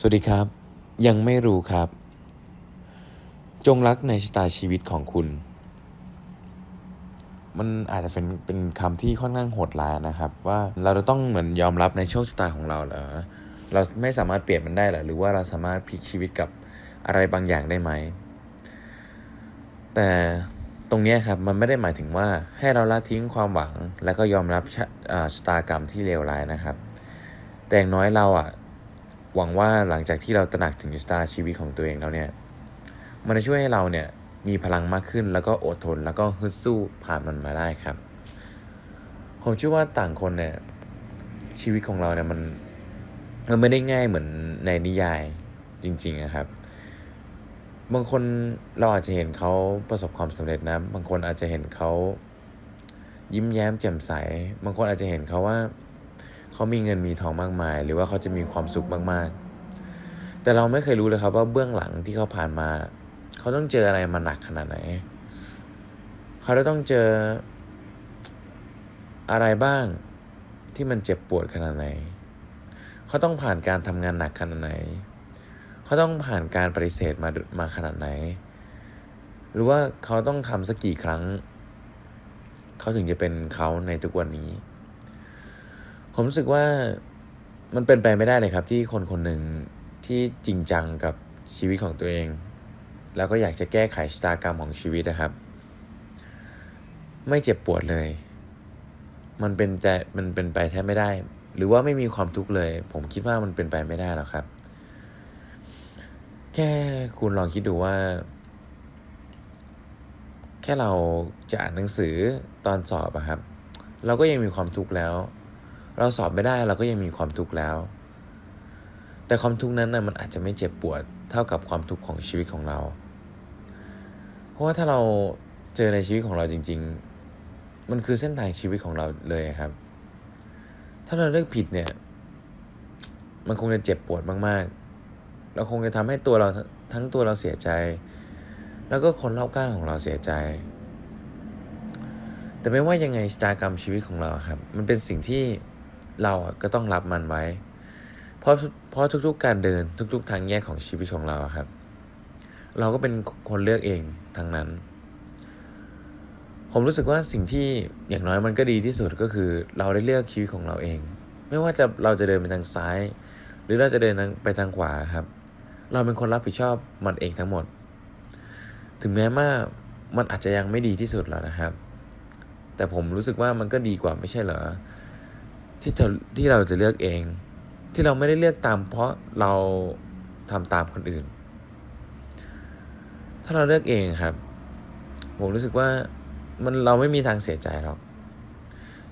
สวัสดีครับ ยังไม่รู้ครับ จงรักในชะตาชีวิตของคุณ มันอาจจะเป็นเป็นคำที่ค่อนข้างโหดร้ายนะครับ ว่าเราจะต้องเหมือนยอมรับในโชคชะตาของเราเหรอเราไม่สามารถเปลี่ยนมันได้หรอหรือว่าเราสามารถพลิกชีวิตกับอะไรบางอย่างได้ไหม แต่ตรงนี้ครับมันไม่ได้หมายถึงว่าให้เราละทิ้งความหวัง แล้วก็ยอมรับชะชะตากรรมที่เลวร้ายนะครับ แต่อย่างน้อยเราอะ หวังว่าหลังจากที่เราตระหนักถึงชะตาชีวิตของตัวเองแล้วเนี่ย มันจะช่วยให้เราเนี่ยมีพลังมากขึ้นแล้วก็อดทนแล้วก็ฮึดสู้ผ่านมันมาได้ครับ ผมเชื่อว่าต่างคนเนี่ยชีวิตของเราเนี่ยมันมันไม่ได้ง่ายเหมือนในนิยายจริงๆนะครับ บางคนเราอาจจะเห็นเขาประสบความสำเร็จนะ บางคนอาจจะเห็นเขายิ้มแย้มแจ่มใส บางคนอาจจะเห็นเขาว่า เขามีเงินมีทองมากมาย หรือว่าเขาจะมีความสุขมากๆ แต่เราไม่เคยรู้เลยครับว่าเบื้องหลังที่เขาผ่านมา เขาต้องเจออะไรมาหนักขนาดไหน เขาได้ต้องเจออะไรบ้างที่มันเจ็บปวดขนาดไหน เขาต้องผ่านการทำงานหนักขนาดไหน เขาต้องผ่านการปฏิเสธมามาขนาดไหน หรือว่าเขาต้องทำสักกี่ครั้ง เขาถึงจะเป็นเขาในทุกวันนี้ ผมรู้สึกว่ามันเป็นไปไม่ได้เลยครับ ที่คนคนหนึ่งที่จริงจังกับชีวิตของตัวเอง แล้วก็อยากจะแก้ไขชะตากรรมของชีวิตนะครับ ไม่เจ็บปวดเลย มันเป็นใจมันเป็นไปแทบไม่ได้ หรือว่าไม่มีความทุกข์เลย ผมคิดว่ามันเป็นไปไม่ได้หรอกครับ แค่คุณลองคิดดูว่า แค่เราจะอ่านหนังสือตอนสอบอะครับ เราก็ยังมีความทุกข์แล้ว เราสอบไม่ได้เราก็ยังมีความทุกข์แล้ว แต่ความทุกข์นั้นนะมันอาจจะไม่เจ็บปวดเท่ากับความทุกข์ของชีวิตของเรา เพราะว่าถ้าเราเจอในชีวิตของเราจริง ๆ มันคือเส้นทางชีวิตของเราเลยครับ ถ้าเราเลือกผิดเนี่ย มันคงจะเจ็บปวดมากๆ เราคงจะทำให้ตัวเราทั้งตัวเราเสียใจ แล้วก็คนรอบข้างของเราเสียใจแต่ไม่ว่ายังไงชะตากรรมชีวิตของเราครับ มันเป็นสิ่งที่ เราอะก็ต้องรับมันไว้ เพราะเพราะทุกๆ การเดินทุก ๆ ทางแยกของชีวิตของเราครับ เราก็เป็นคนเลือกเองทั้งนั้น ผมรู้สึกว่าสิ่งที่อย่างน้อยมันก็ดีที่สุดก็คือ เราได้เลือกชีวิตของเราเอง ไม่ว่าจะเราจะเดินไปทางซ้าย หรือเราจะเดินไปทางขวาครับ เราเป็นคนรับผิดชอบมันเองทั้งหมด ถึงแม้ว่ามันอาจจะยังไม่ดีที่สุดแล้วนะครับ แต่ผมรู้สึกว่ามันก็ดีกว่าไม่ใช่เหรอ ที่จะที่เราจะเลือกเอง ที่เราไม่ได้เลือกตาม เพราะเราทำตามคนอื่น ถ้าเราเลือกเองครับ ผมรู้สึกว่ามันเราไม่มีทางเสียใจหรอก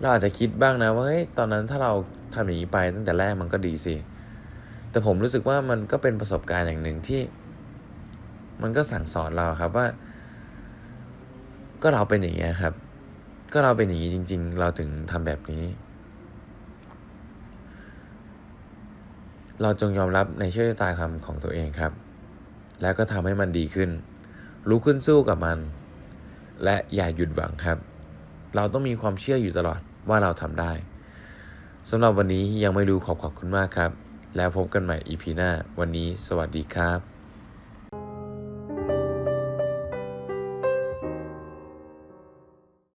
เราอาจจะคิดบ้างนะว่าเฮ้ยตอนนั้นถ้าเราทำอย่างนี้ไปตั้งแต่แรกมันก็ดีสิ แต่ผมรู้สึกว่ามันก็เป็นประสบการณ์อย่างหนึ่งที่ มันก็สั่งสอนเราครับว่า ก็เราเป็นอย่างนี้ครับ ก็เราเป็นอย่างนี้จริง ๆ เราถึงทำแบบนี้ เราจงยอมรับในโชคชะตาคำของตัวเองครับ แล้วก็ทำให้มันดีขึ้น รู้ขึ้นสู้กับมัน และอย่าหยุดหวังครับ เราต้องมีความเชื่ออยู่ตลอดว่าเราทำได้สำหรับวันนี้ยังไม่รู้ขอบขอบคุณมากครับ แล้วพบกันใหม่ EP หน้า วันนี้สวัสดีครับ